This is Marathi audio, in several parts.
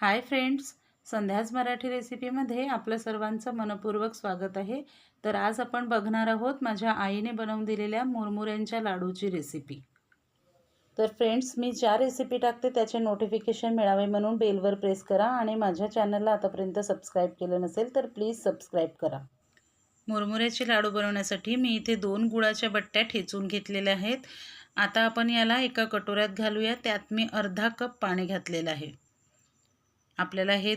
हाय फ्रेंड्स संध्याच मराठी रेसिपीमध्ये आपलं सर्वांचं मनपूर्वक स्वागत आहे. तर आज आपण बघणार आहोत माझ्या आईने बनवून दिलेल्या मुरमुऱ्यांच्या लाडूची रेसिपी. तर फ्रेंड्स मी ज्या रेसिपी टाकते त्याचे नोटिफिकेशन मिळावे म्हणून बेलवर प्रेस करा आणि माझ्या चॅनलला आतापर्यंत सबस्क्राईब केलं नसेल तर प्लीज सबस्क्राईब करा. मुरमुऱ्याचे लाडू बनवण्यासाठी मी इथे दोन गुळाच्या बट्ट्या ठेचून घेतलेल्या आहेत. आता आपण याला एका कटोऱ्यात घालूया त्यात मी अर्धा कप पाणी घातलेलं आहे. आपल्याला हे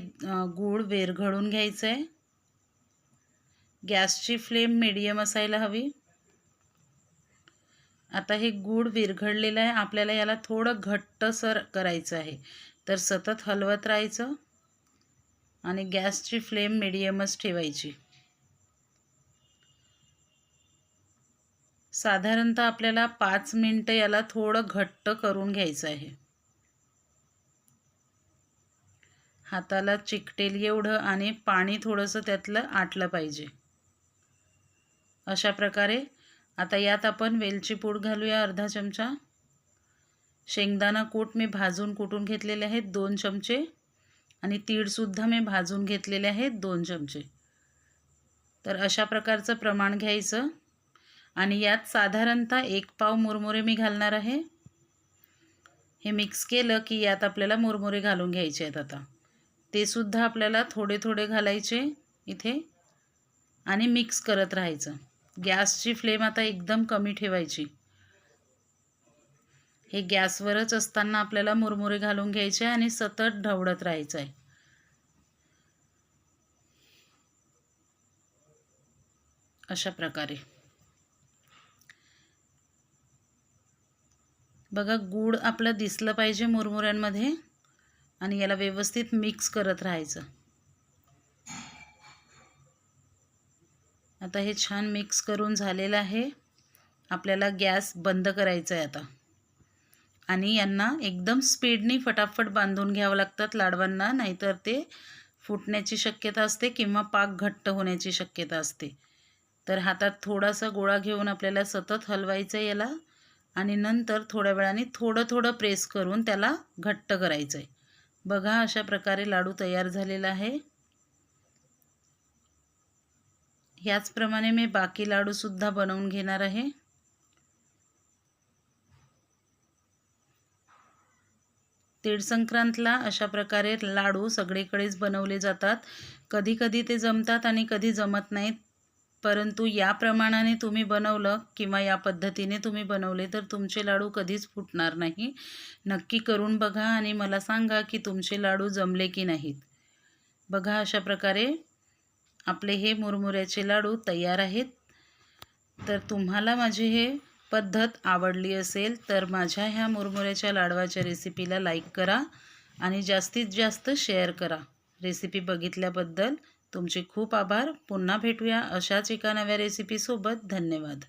गूळ वेरघळून घ्यायचं आहे गॅसची फ्लेम मीडियम असायला हवी. आता हे गूळ विरघळलेलं आहे. आपल्याला याला थोडं घट्टसर करायचं आहे. तर सतत हलवत राहायचं आणि गॅसची फ्लेम मीडियमच ठेवायची. साधारणतः आपल्याला पाच मिनटं याला थोडं घट्ट करून घ्यायचं आहे. हाताला चिकटेल एवढं आणि पाणी थोडंसं त्यातलं आटलं पाहिजे. अशा प्रकारे आता यात आपण वेलची पूड घालूया अर्धा चमचा. शेंगदाणा कूट मी भाजून कुटून घेतलेले आहेत दोन चमचे आणि तीळसुद्धा मी भाजून घेतलेले आहेत दोन चमचे. तर अशा प्रकारचं प्रमाण घ्यायचं. आणि यात साधारणतः एक पाव मुरमुरे मी घालणार आहे. हे मिक्स केलं की यात आपल्याला मुरमुरे घालून घ्यायचे आहेत आता. ते सुद्धा आपल्याला थोडे थोडे घालायचे इथे. आणि मिक्स करत राहायचं. गॅसची फ्लेम आता एकदम कमी ठेवायची. हे गॅसवरच असताना आपल्याला मुरमुरे घालून घ्यायचे आणि सतत ढवळत राहायचं आहे अशा प्रकारे. बघा गूळ आपलं दिसलं पाहिजे मुरमुऱ्यांमध्ये. आणि याला व्यवस्थित मिक्स करत राहायचं. आता हे छान मिक्स करून झालेलं आहे. आपल्याला गॅस बंद करायचा आहे आता. आणि यांना एकदम स्पीडनी फटाफट बांधून घ्यावं लागतात लाडवांना नाहीतर ते फुटण्याची शक्यता असते किंवा पाक घट्ट होण्याची शक्यता असते. तर हातात थोडासा गोळा घेऊन आपल्याला सतत हलवायचं आहे याला आणि नंतर थोड्या वेळाने थोडं थोडं प्रेस करून त्याला घट्ट करायचं आहे बघा अशा प्रकारे लाडू तयार झालेला आहे. याचप्रमाणे मी बाकी लाडूसुद्धा बनवून घेणार आहे. तीळ संक्रांतला अशा प्रकारे लाडू सगळीकडेच बनवले जातात. कधी कधी ते जमतात आणि कधी जमत नाहीत. परंतु या प्रमाणाने तुम्ही बनवलं किंवा या पद्धतीने तुम्ही बनवले तर तुमचे लाडू कधीच फुटणार नाही. नक्की करून बघा आणि मला सांगा की तुमचे लाडू जमले की नाहीत. बघा अशा प्रकारे आपले हे मुरमुऱ्याचे लाडू तयार आहेत. तर तुम्हाला माझी हे पद्धत आवडली असेल तर माझ्या ह्या मुरमुऱ्याच्या लाडवाच्या रेसिपीला लाईक करा आणि जास्तीत जास्त शेअर करा. रेसिपी बघितल्याबद्दल तुमचे खूप आभार. पुन्हा भेटूया अशाच एका नव्या रेसिपीसोबत धन्यवाद.